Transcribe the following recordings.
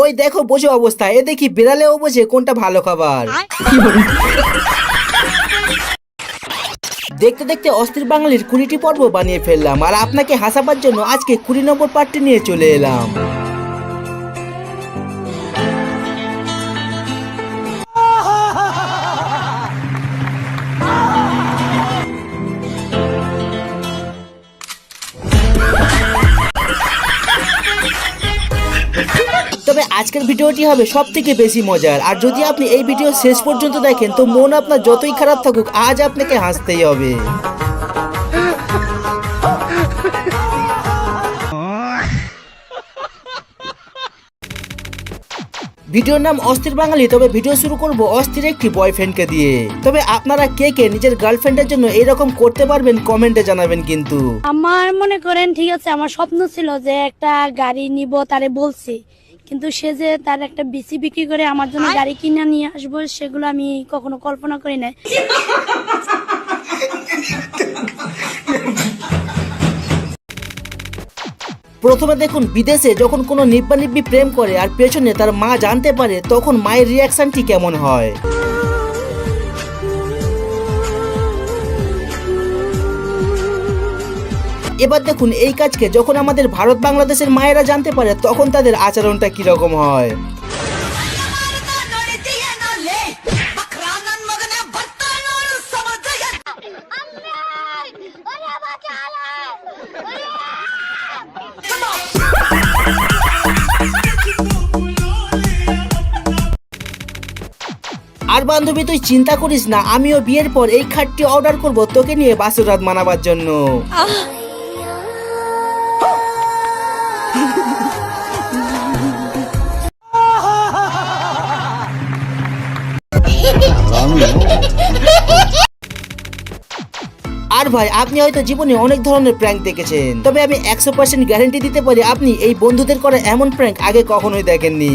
ওই দেখো বসে অবস্থা এ দেখি বিড়ালেও বসে কোনটা ভালো খাবার? দেখতে দেখতে অস্থির বাঙালির কুড়িটি পর্ব বানিয়ে ফেললাম আর আপনাকে হাসাবার জন্য আজকে কুড়ি নম্বর পার্টটি নিয়ে চলে এলাম। আজকের ভিডিওটি হবে সব থেকে বেশি মজার। আর যদি আপনি এই ভিডিও শেষ পর্যন্ত দেখেন, তো মন আপনার যতই খারাপ থাকুক, আজ আপনাকে হাসতেই হবে। ভিডিওর নাম অস্থির বাঙালি, তবে ভিডিও শুরু করব অস্থির একটি বয়ফ্রেন্ডকে দিয়ে। তবে আপনারা কে কে নিজের গার্লফ্রেন্ডের জন্য এরকম করতে পারবেন কমেন্টে জানাবেন কিন্তু। আমার মনে করেন, ঠিক আছে, আমার স্বপ্ন ছিল যে একটা গাড়ি নিব, তারে বলছি। কিন্তু সে যে তার একটা বিসি বিক্রি করে আমার জন্য গাড়ি কিনে নিয়ে আসব সেগুলো আমি কখনো কল্পনা করি না প্রথমে দেখুন বিদেশে যখন কোনো নিব্বা নিব্বি প্রেম করে আর পেছনে তার মা জানতে পারে তখন মায়ের রিয়াকশনটি কেমন হয়? এবার দেখুন এই কাজকে যখন আমাদের ভারত বাংলাদেশের মায়েরা জানতে পারে, তখন তাদের আচরণটা কীরকম হয়। আর বান্ধবী, তুই চিন্তা করিস না, আমিও বিয়ের পর এই খাটটি অর্ডার করব, তোকে নিয়ে বাসুরাত মানাবার জন্য। আর ভাই, আপনি হয়তো জীবনে অনেক ধরনের প্র্যাঙ্ক দেখেছেন। তবে আমি একশো পার্সেন্ট গ্যারেন্টি দিতে পারি, আপনি এই বন্ধুদের করা এমন প্র্যাঙ্ক আগে কখনোই দেখেননি।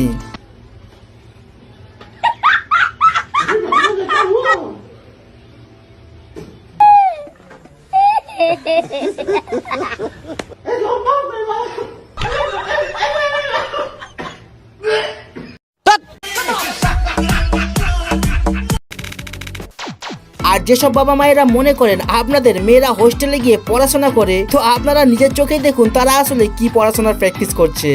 যেসব বাবা মায়েরা মনে করেন আপনাদের মেয়েরা হোস্টেলে গিয়ে পড়াশোনা করে, তো আপনারা নিজের চোখেই দেখুন তারা আসলে কি পড়াশোনার প্র্যাকটিস করছে।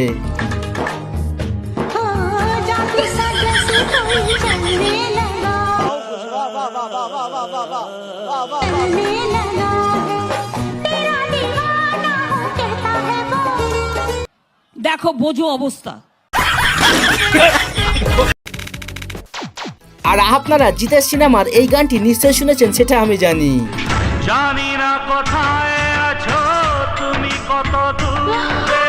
দেখো, বোঝো অবস্থা। আর আপনারা জিতেশ সিনেমার এই গানটি নিশ্চয়ই শুনেছেন সেটা আমি জানি। জানি না কোথায় আছো তুমি কত দূরে।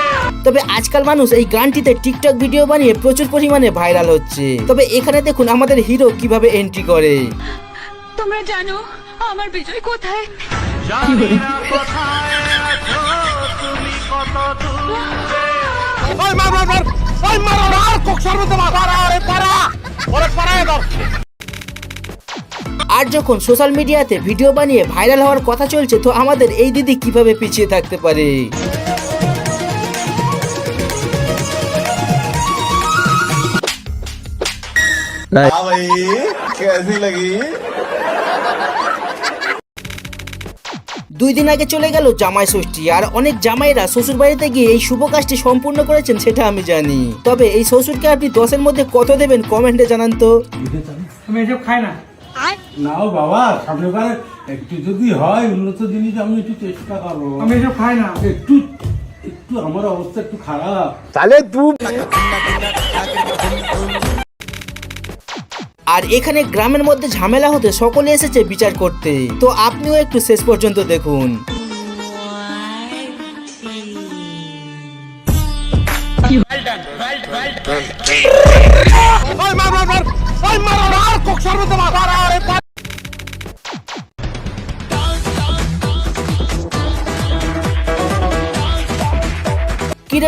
তবে আজকাল মানুষ এই গানটিতে টিকটক ভিডিও বানিয়ে প্রচুর পরিমাণে ভাইরাল হচ্ছে। তবে এখানে দেখুন আমাদের হিরো কীভাবে এন্ট্রি করে। তোমরা জানো আমার বিজয় কোথায়? জানি না কোথায় আছো তুমি কত দূরে। আর আর যখন সোশ্যাল মিডিয়াতে ভিডিও বানিয়ে ভাইরাল হওয়ার কথা চলছে তো আমাদের এই দিদি কীভাবে পিছিয়ে থাকতে পারে? ভাই কেসি লাগি? দুই দিন আগে চলে গেল জামাই ষষ্ঠী আর অনেক জামাইরা শ্বশুর বাড়িতে গিয়ে এই শুভ কাজটি সম্পূর্ণ করেছেন সেটা আমি জানি। তবে এই শ্বশুরকে আপনি দশের মধ্যে কত দেবেন কমেন্টে জানান তো। আমি এসব খাই না। নাও বাবা সামনেবার একটু যদি হয় উন্নত জিনিস আমি একটু চেষ্টা করব। আমি এসব খাই না। একটু একটু আমার অবস্থা একটু খারাপ। আর এখানে গ্রামের মধ্যে ঝামেলা হতে সকলে এসেছে বিচার করতে। তো আপনিও একটু শেষ পর্যন্ত দেখুন।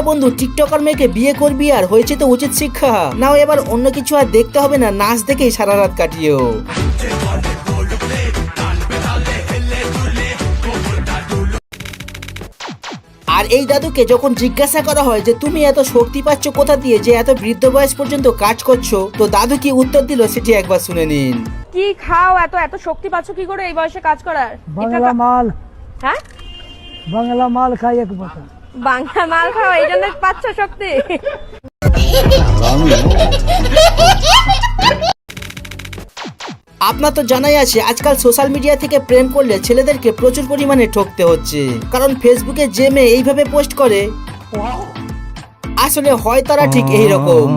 বন্ধু টিকটকার মেয়েকে বিয়ে করবি আর হয়েছে তো উচিত শিক্ষা। নাও এবার অন্য কিছু আর দেখতে হবে না নাচ দেখেই সারা রাত কাটিও। আর এই দাদুকে যখন জিজ্ঞাসা করা হয় যে তুমি এত শক্তি পাচ্ছ কোথা দিয়ে যে এত বৃদ্ধ বয়স পর্যন্ত কাজ করছ? তো দাদু কি উত্তর দিল সেটি একবার শুনে নিন। কি খাও এত এত শক্তি পাচ্ছ কি করে এই বয়সে কাজ করার? বাংলা মাল। হ্যাঁ? বাংলা মাল খাই এক পাতা বাংলা মাল খাওয়া এই জন্য পাচ্ছ শক্তি। আপনার তো জানাই আছে আজকাল সোশ্যাল মিডিয়া থেকে প্রেম করলে ছেলেদেরকে প্রচুর পরিমাণে ঠকতে হচ্ছে। কারণ ফেসবুকে যে মেয়ে এইভাবে পোস্ট করে আসলে হয় তারা ঠিক এই রকম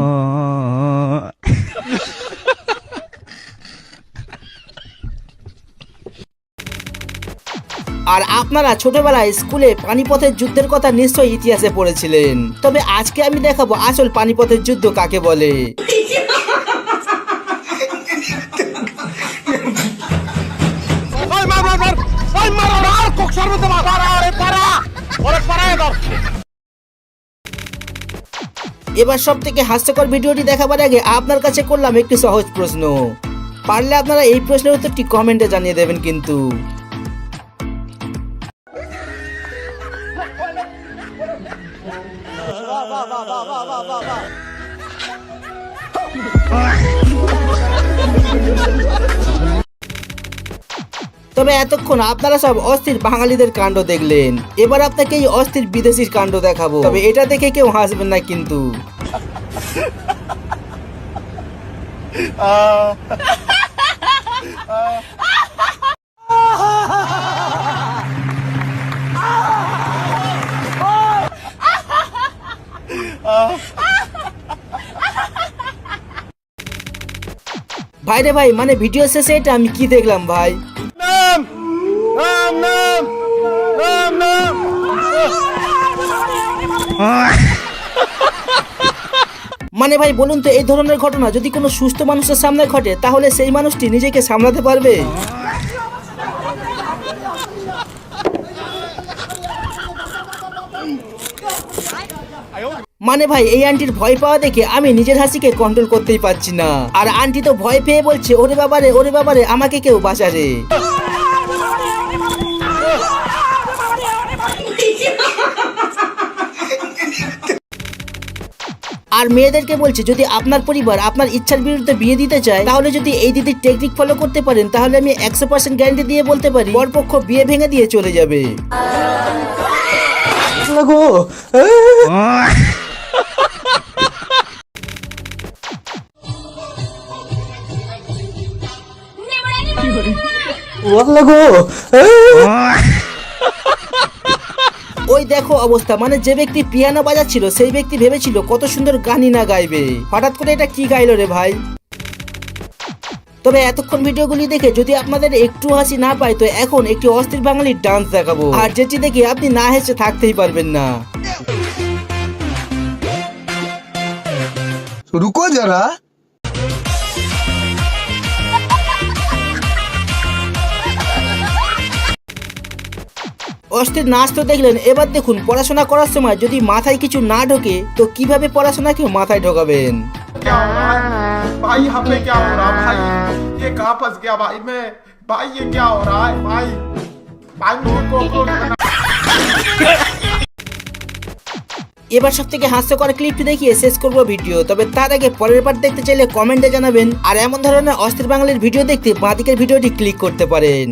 আর আপনারা ছোটবেলায় স্কুলে পানিপথের যুদ্ধের কথা নিশ্চয়ই ইতিহাসে পড়েছিলেন। তবে আজকে আমি দেখাবো আসল পানিপথের যুদ্ধ কাকে বলে। এবার সব থেকে হাস্যকর ভিডিওটি দেখাবার আগে আপনার কাছে করলাম একটি সহজ প্রশ্ন। পারলে আপনারা এই প্রশ্নের উত্তরটি কমেন্টে জানিয়ে দেবেন কিন্তু। তবে এতক্ষণ আপনারা সব অস্থির বাঙালিদের কাণ্ড দেখলেন। এবার আপনাকে এই অস্থির বিদেশির কাণ্ড দেখাবো। তবে এটা দেখে কেউ হাসবেন না কিন্তু। ভাইরে ভাই রে ভাই মানে ভিডিও শেষে এটা আমি কি দেখলাম ভাই? মানে ভাই বলুন তো এই ধরনের ঘটনা যদি কোনো সুস্থ মানুষের সামনে ঘটে তাহলে সেই মানুষটি নিজেকে সামলাতে পারবে? মানে ভাই, এই আন্টির ভয় পাওয়া দেখে আমি নিজের হাসিকে কন্ট্রোল করতেই পারছি না। আর আন্টি তো ভয় পেয়ে বলছে, ওরে বাবারে ওরে বাবারে, আমাকে কেউ বাঁচারে আর মেয়েদেরকে বলছে, যদি আপনার পরিবার আপনার ইচ্ছার বিরুদ্ধে বিয়ে দিতে চায়, তাহলে যদি এই দিদির টেকনিক ফলো করতে পারেন, তাহলে আমি একশো পার্সেন্ট গ্যারান্টি দিয়ে বলতে পারি, পরপক্ষ বিয়ে ভেঙে দিয়ে চলে যাবে। ওই দেখো অবস্থা মানে যে ব্যক্তি পিয়ানো বাজাচ্ছিল সেই ব্যক্তি ভেবেছিল কত সুন্দর গানই না গাইবে। হঠাৎ করে এটা কি গাইলো রে ভাই? তবে এতক্ষণ ভিডিওগুলি দেখে যদি আপনাদের একটু হাসি না পায় তো এখন একটি অস্থির বাঙালির ডান্স দেখাবো। আর যেটি দেখে আপনি না হেসে থাকতেই পারবেন না। রুকো যারা। অস্থির নাচ তো দেখলেন এবার দেখুন পড়াশোনা করার সময় যদি মাথায় কিছু না ঢোকে তো কিভাবে পড়াশোনাকে মাথায় ঢোকাবেন क्या हो रहा है भाई यहाँ पे क्या हो रहा है भाई ये कहाँ फंस गया भाई मैं भाई ये क्या हो रहा है भाई भाई मुझे कॉकरोच बना এবার সব থেকে হাস্যকর ক্লিপটি দেখিয়ে শেষ করবো ভিডিও তবে তার আগে পরের পার্ট দেখতে চাইলে কমেন্টে জানাবেন আর এমন ধরনের অস্থির বাঙালির ভিডিও দেখতে বাঁদিকের ভিডিওটি ক্লিক করতে পারেন